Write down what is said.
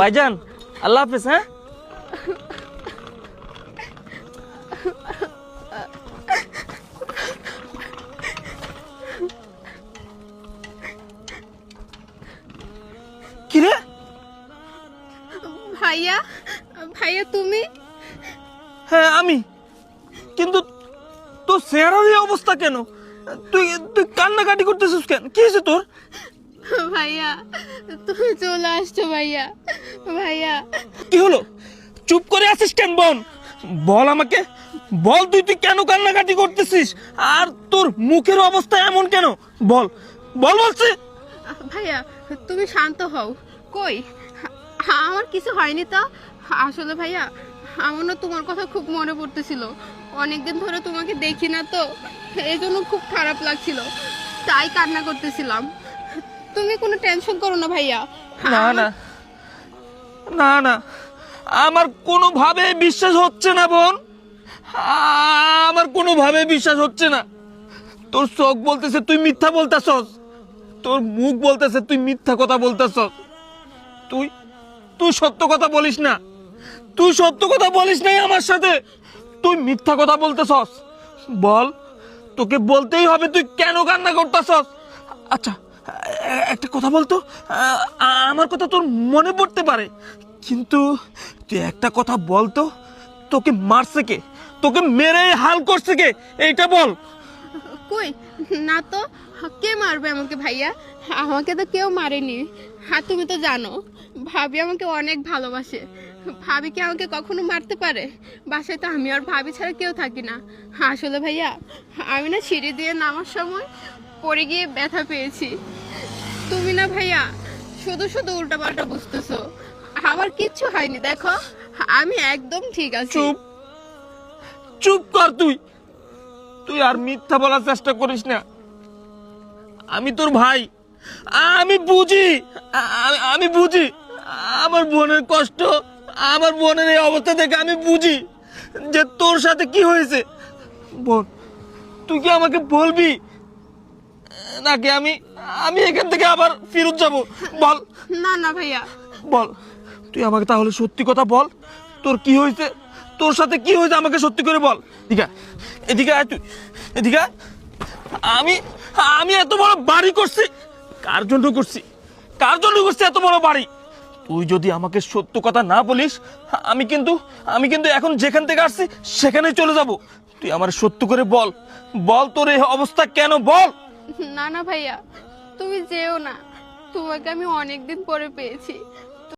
ভাইজান আল্লাহ হাফেজ হ্যাঁ? কিরে ভাইয়া ভাইয়া তুমি? হ্যাঁ আমি। কিন্তু তোর চেহারার এই অবস্থা কেন? তুই তুই কান্নাকাটি করতেছিস কেন? কি হয়েছে তোর? ভাইয়া তুমি চলে আসছো ভাইয়া। ভাইয়া। কি হলো? চুপ করে আছিস কেন বোন? বল আমাকে। বল তুই তুই কেন কান্নাকাটি করতেছিস? আর তোর মুখের অবস্থা এমন কেন? বল। বল বলছি। ভাইয়া তুমি শান্ত হও। কই? আমার কিছু হয়নি তো? আসলে ভাইয়া আমার না তোমার কথা খুব মনে পড়তেছিল। অনেকদিন ধরে তোমাকে দেখি না তো। এই জন্য খুব খারাপ লাগছিল। তাই কান্না করতেছিলাম। তুমি কোনো টেনশন করো না ভাইয়া। না না। না না। আমার কোনোভাবে বিশ্বাস হচ্ছে না বোন। আমার কোনোভাবে বিশ্বাস হচ্ছে না। তোর চোখ বলতেছে তুই মিথ্যা বলতেছস। তোর মুখ বলতেছে তুই মিথ্যা কথা বলতেছস। তুই তুই সত্য কথা বলিস না। তুই সত্য কথা বলিস নাই আমার সাথে। তুই মিথ্যা কথা বলতেছস। বল তোকে বলতেই হবে তুই কেন কান্না করতেছস? আচ্ছা একটা কথা বলতো? আমার কথা তোর মনে পড়তে পারে। কিন্তু তুই একটা কথা বলতো, তোকে মারছে কে? তোকে মেরে হাল করছে কে? এইটা বল। কই? না তো, কে মারবে আমাকে ভাইয়া? আমাকে তো কেউ মারেনি। হ্যাঁ তুমি তো জানো, ভাবি আমাকে অনেক ভালোবাসে। ভাবি কি আমাকে কখনো মারতে পারে? বাসায় তো আমি আর ভাবি ছাড়া কেউ থাকি না। আসলে ভাইয়া, আমি না সিঁড়ি দিয়ে নামার সময় পড়ে গিয়ে ব্যথা পেয়েছি। তুমি না ভাইয়া, শুধু শুধু উল্টাপাল্টা বুঝতেছো। আমার কিচ্ছু হয়নি, দেখো, আমি একদম ঠিক আছি। চুপ। চুপ কর তুই। তুই আর মিথ্যা বলার চেষ্টা করিস না। আমি তোর ভাই। আমি বুঝি। আমি বুঝি। আমার বোনের কষ্ট, আমার বোনের এই অবস্থা দেখে আমি বুঝি যে তোর সাথে কি হয়েছে। বোন, তুই কি আমাকে বলবি? নাকি আমি আমি এখান থেকে আবার ফিরত যাব? বল। না না ভাইয়া। বল। তুই আমাকে তাহলে সত্যি কথা বল। তোর কি হয়েছে? তোর সাথে কি হয়েছে আমাকে সত্যি করে বল। এদিকে এদিকে আয় তুই। এদিকে। আমি আমি এত বড় বাড়ি করছি। কার জন্য করছি? কার জন্য করছি এত বড় বাড়ি? তুই যদি আমাকে সত্য কথা না বলিস আমি কিন্তু আমি কিন্তু এখন যেখান থেকে আসছি সেখানেই চলে যাব। তুই আমার সত্য করে বল। বল তোর এই অবস্থা কেন? বল। না না ভাইয়া তুমি যেও না। তোমাকে আমি অনেকদিন পরে পেয়েছি।